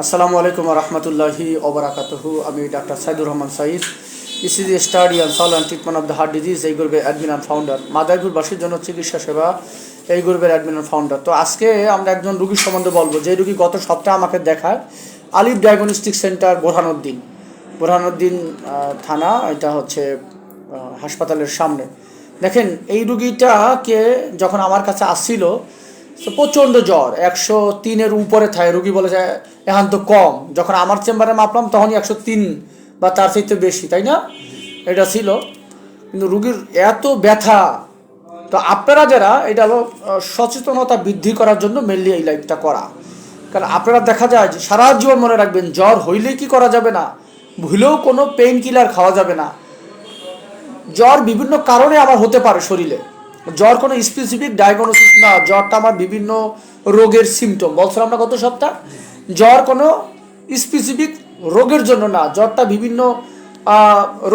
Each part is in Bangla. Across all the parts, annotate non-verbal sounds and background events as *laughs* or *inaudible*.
আসসালামু আলাইকুম রহমতুল্লাহি ওবরাকাতহু আমি doctor Saidur Rahman Saeed. This is study and soul and treatment of the heart disease এই গ্রুপের অ্যাডমিন অ্যান্ড ফাউন্ডার মাদারীপুরবাসীর জন্য চিকিৎসা সেবা, এই গ্রুপের অ্যাডমিন অ্যান্ড ফাউন্ডার তো আজকে আমরা একজন রুগীর সম্বন্ধে বলব। যে রুগী গত সপ্তাহে আমাকে দেখায়, আলিফ ডায়াগনস্টিক সেন্টার, বোরহানুদ্দিন। বোরহানুদ্দিন থানা, এটা হচ্ছে হাসপাতালের সামনে। দেখেন, এই রুগীটাকে যখন আমার কাছে আসছিল প্রচণ্ড জ্বর। একশো তিনের উপরে থাকে, রুগী বলে যায় এখন তো কম। যখন আমার চেম্বারে মাপলাম, তখনই একশো তিন বা তার চাইতে বেশি, তাই না? এটা ছিল। কিন্তু রুগীর এত ব্যথা। তো আপনারা যারা, এটা হলো সচেতনতা বৃদ্ধি করার জন্য মেনলি এই লাইভটা করা। কারণ আপনারা দেখা যায় যে, সারা জীবন মনে রাখবেন, জ্বর হইলেই কি করা যাবে না? ভুলেও কোনো পেইন কিলার খাওয়া যাবে না। জ্বর বিভিন্ন কারণে আমার হতে পারে শরীরে। জ্বর কোনো স্পেসিফিক ডায়াগনোসিস না, জ্বরটা আমার বিভিন্ন রোগের সিমটম বলছিলাম না গত সপ্তাহ, জ্বর কোনো স্পেসিফিক রোগের জন্য না, জ্বরটা বিভিন্ন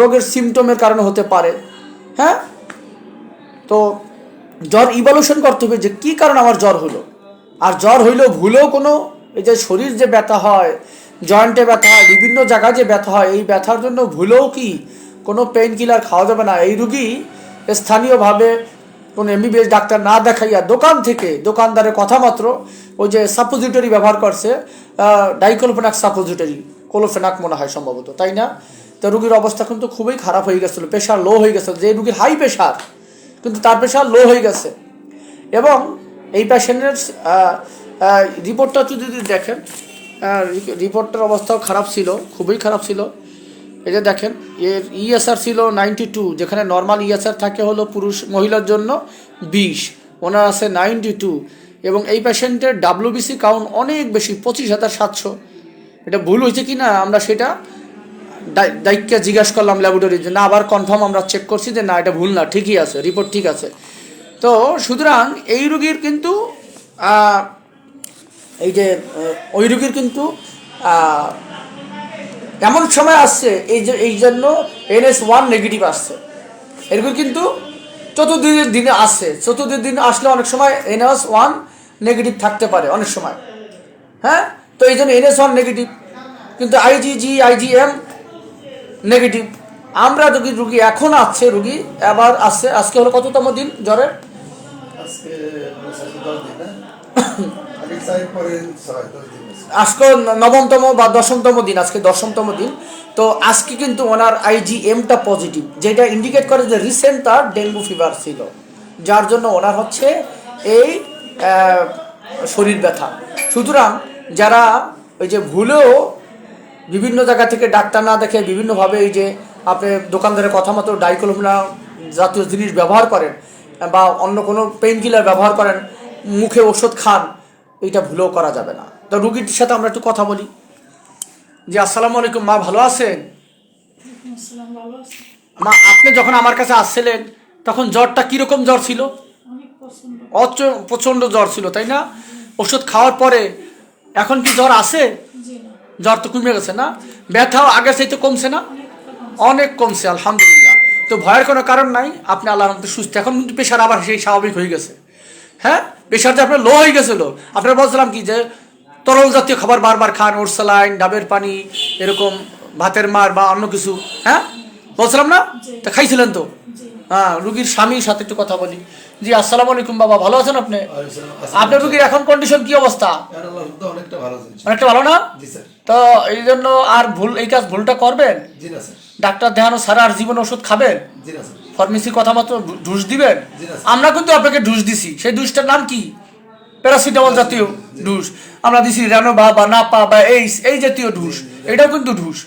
রোগের সিমটমের কারণে হতে পারে। হ্যাঁ? তো জ্বর ইভলিউশন করতে হবে যে কী কারণে আমার জ্বর হলো? আর জ্বর হইলেও ভুলেও কোনো, এই যে শরীর যে ব্যথা হয় জয়েন্টে ব্যথা হয়, বিভিন্ন জায়গায় যে ব্যথা হয়, এই ব্যথার জন্য ভুলেও কি কোনো পেইন কিলার খাওয়া যাবে না? এই রুগী স্থানীয়ভাবে কোনো এমবিবিএস ডাক্তার না দেখাইয়া দোকান থেকে, দোকানদারের কথা মাত্র ওই যে সাপোজিটরি ব্যবহার করছে ডাইকোলোফেনাক সাপোজিটরি, কোলোফেনাক মনে হয় সম্ভবত, তাই না? তো রুগীর অবস্থা কিন্তু খুবই খারাপ হয়ে গেছিল প্রেশার লো হয়ে গেছিল, যে রুগীর হাই প্রেশার কিন্তু তার প্রেশার লো হয়ে গেছে। এবং এই পেশেন্টের রিপোর্টটা যদি দেখেন রিপোর্টটার অবস্থাও খারাপ ছিল, খুবই খারাপ ছিল। এই যে দেখেন, এর ইএসআর ছিল নাইনটি টু যেখানে নর্মাল ইএসআর থাকে হলো পুরুষ মহিলার জন্য বিশ, ওনার আছে নাইনটি টু এবং এই পেশেন্টের ডাব্লিউবিসি কাউন্ট অনেক বেশি, পঁচিশ হাজার সাতশো। এটা ভুল হয়েছে কি না আমরা সেটা দায়- দায়িত্বকে জিজ্ঞাসা করলাম ল্যাবরেটরি যে না আবার কনফার্ম আমরা চেক করছি যে না, এটা ভুল না, ঠিকই আছে রিপোর্ট ঠিক আছে। তো সুতরাং এই রুগীর কিন্তু এই যে ওই রুগীর কিন্তু এমন সময় আসছে এই যে এই জন্য এনএস ওয়ান নেগেটিভ আসছে। এরকম কিন্তু চতুর্দিনের দিনে আসছে। চতুর্দিন দিন আসলে অনেক সময় এনএস ওয়ান নেগেটিভ থাকতে পারে অনেক সময়। হ্যাঁ? তো এই জন্য এনএস ওয়ান নেগেটিভ কিন্তু আইজিজি আইজিএম নেগেটিভ আমরা যদি রুগী এখন আসছে রুগী আবার আসছে আজকে হলো কততম দিন জ্বরের? *laughs* আজকে নবমতম বা দশমতম দিন, আজকে দশমতম দিন। তো আজকে কিন্তু ওনার আইজিএমটা পজিটিভ যেটা ইন্ডিকেট করে যে রিসেন্ট তার ডেঙ্গু ফিভার ছিল, যার জন্য ওনার হচ্ছে এই শরীর ব্যথা। সুতরাং যারা ওই যে ভুলেও বিভিন্ন জায়গা থেকে ডাক্তার না দেখে বিভিন্নভাবে এই যে আপনি দোকানদারের কথা মতো ডাইকোলোমনা জাতীয় জিনিস ব্যবহার করেন, বা অন্য কোনো পেইন কিলার ব্যবহার করেন, মুখে ওষুধ খান এইটা ভুলেও করা যাবে না। তো রুগীটির সাথে আমরা একটু কথা বলি। যে আসসালামু আলাইকুম। মা ভালো আছেন? মা আপনি যখন আমার কাছে আসছিলেন তখন জ্বরটা কীরকম জ্বর ছিল? প্রচণ্ড। জ্বর ছিল তাই না? ওষুধ খাওয়ার পরে এখন কি জ্বর আছে? জ্বর তো কমে গেছে না? ব্যথাও আগের তো কমছে না? অনেক কমছে আলহামদুলিল্লাহ। তো ভয়ের কোনো কারণ নাই আপনি আল্লাহ সুস্থ। এখন কিন্তু প্রেশার আবার সেই স্বাভাবিক হয়ে গেছে। হ্যাঁ? যে আপনার লো হয়ে গেছিল। আপনার বলছিলাম কি যে তরল জাতীয় খাবার বারবার খান ওরসালাইন ডাবের পানি এরকম ভাতের মার বা অন্য কিছু হ্যাঁ? বলছিলাম না? তা খাইছিলেন তো? হ্যাঁ রুগীর স্বামীর সাথে একটু কথা বলি। জি আসসালামু আলাইকুম বাবা ভালো আছেন আপনি? আপনার রুগীর এখন কন্ডিশন কি অবস্থা? অনেকটা ভালো চলছে অনেকটা ভালো না? তো এই জন্য আর ভুল এই কাজ ভুলটা করবেন? জি না স্যার। ডাক্তার দেখানো ছাড়া আর জীবন ওষুধ খাবেন? জি না স্যার। ফার্মেসি কথা মতো ঢুস দিবেন। আমরা কিন্তু আপনাকে ঢুস দিছি। সেই ডুসটার নাম কি? প্যারাসিটামল জাতীয় ঢুস। আমরা দিছি রেনোভা বা নাপা বা এইস এই জাতীয় ঢুস। এটাও কিন্তু ঢুস।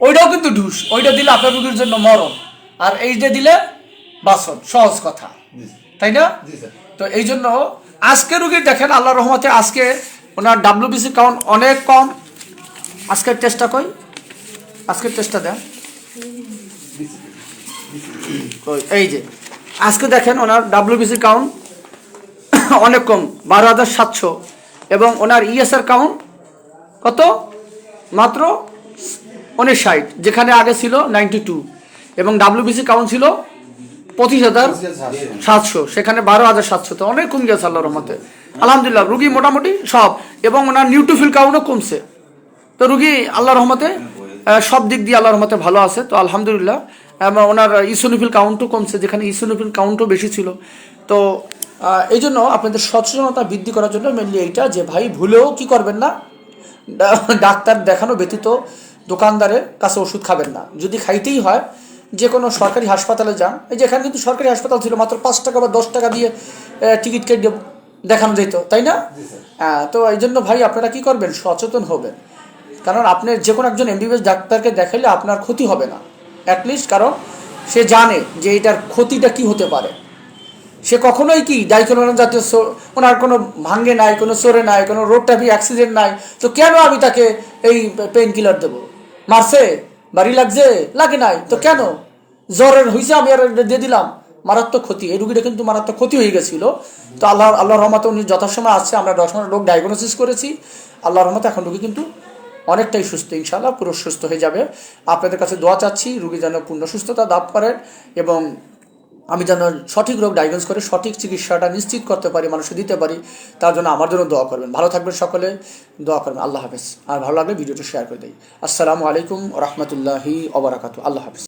ওইটাও কিন্তু ঢুস। ওইটা দিলে আপনার রুগীর জন্য মরণ। আর এইটা দিলে বাসন। সহজ কথা। তাই না? তো এই জন্য আজকে রুগীর দেখেন আল্লাহ রহমতে আজকে ওনার ডাব্লিউবিসি কাউন্ট অনেক কম। আজকের টেস্টটা কই? আজকের টেস্টটা দেন। এই যে, আজকে দেখেন ওনার ডাব্লিউবিসি কাউন্ট *coughs* অনেক কম, বারো হাজার সাতশো। এবং ওনার ইএসআর কাউন্ট কত? মাত্র উনিশ যেখানে আগে ছিল নাইনটি টু এবং ডাব্লিউবিসি কাউন্ট ছিল পঁচিশ হাজার সাতশো, সেখানে বারো হাজার সাতশো। তো অনেক কম গেছে আল্লাহ রহমতে। আলহামদুলিল্লাহ, রুগী মোটামুটি সব। এবং ওনার নিউট্রোফিল কাউন্টও কমছে। তো রুগী আল্লাহ রহমতে সব দিক দিয়ে আল্লাহ রহমতে ভালো আছে। তো আলহামদুলিল্লাহ ওনার ইসোনোফিল কাউন্টও কমছে যেখানে ইসোনোফিল কাউন্টও বেশি ছিল। তো এই জন্য আপনাদের সচেতনতা বৃদ্ধি করার জন্য মেনলি এইটা যে ভাই ভুলেও কি করবেন না? ডাক্তার দেখানো ব্যতীত দোকানদারের কাছে ওষুধ খাবেন না। যদি খাইতেই হয় যে কোনো সরকারি হাসপাতালে যান এই যে এখানে কিন্তু সরকারি হাসপাতাল ছিল মাত্র পাঁচ টাকা বা দশ টাকা দিয়ে টিকিট কেটে দেখানো যেত তাই না? হ্যাঁ তো এই জন্য ভাই আপনারা কি করবেন? সচেতন হবেন। কারণ আপনি যে কোনো একজন এমবিবিএস ডাক্তারকে দেখাইলে আপনার ক্ষতি হবে না। অ্যাটলিস্ট কারণ সে জানে যে এটার ক্ষতিটা কি হতে পারে। সে কখনোই কি ডাইকোনোরন জাতীয় ওনার কোনো ভাঙ্গে নাই, কোনো সরে নাই, কোনো রোড ট্রাফিক অ্যাক্সিডেন্ট নাই, তো কেন আমি তাকে এই পেন কিলার দেবো? মারছে? বাড়ি লাগছে? লাগে নাই, তো কেন? জ্বরের হয়েছে আমি আর দিয়ে দিলাম। মারাত্মক ক্ষতি, এই রুগীটা কিন্তু মারাত্মক ক্ষতি হয়ে গেছিল। তো আল্লাহ আল্লাহ রহমতে উনি যথাসময় আসছে, আমরা দশ রোগ ডায়াগনোসিস করেছি। আল্লাহ রহমতে এখন রুগী কিন্তু অনেকটাই সুস্থ ইনশাল্লাহ পুরো সুস্থ হয়ে যাবে। আপনাদের কাছে দোয়া চাচ্ছি, রুগী যেন পূর্ণ সুস্থতা লাভ করেন এবং আমি যেন সঠিক রোগ ডায়াগনোস করে, সঠিক চিকিৎসাটা নিশ্চিত করতে পারি, মানুষকে দিতে পারি, তার জন্য আমার জন্য দোয়া করবেন। ভালো থাকবেন সকলে, দোয়া করবেন। আল্লাহ হাফেজ। আর ভালো লাগলে ভিডিওটা শেয়ার করে দিই আসসালামু আলাইকুম রহমতুল্লাহি ওবরাকাত আল্লাহ হাফেজ।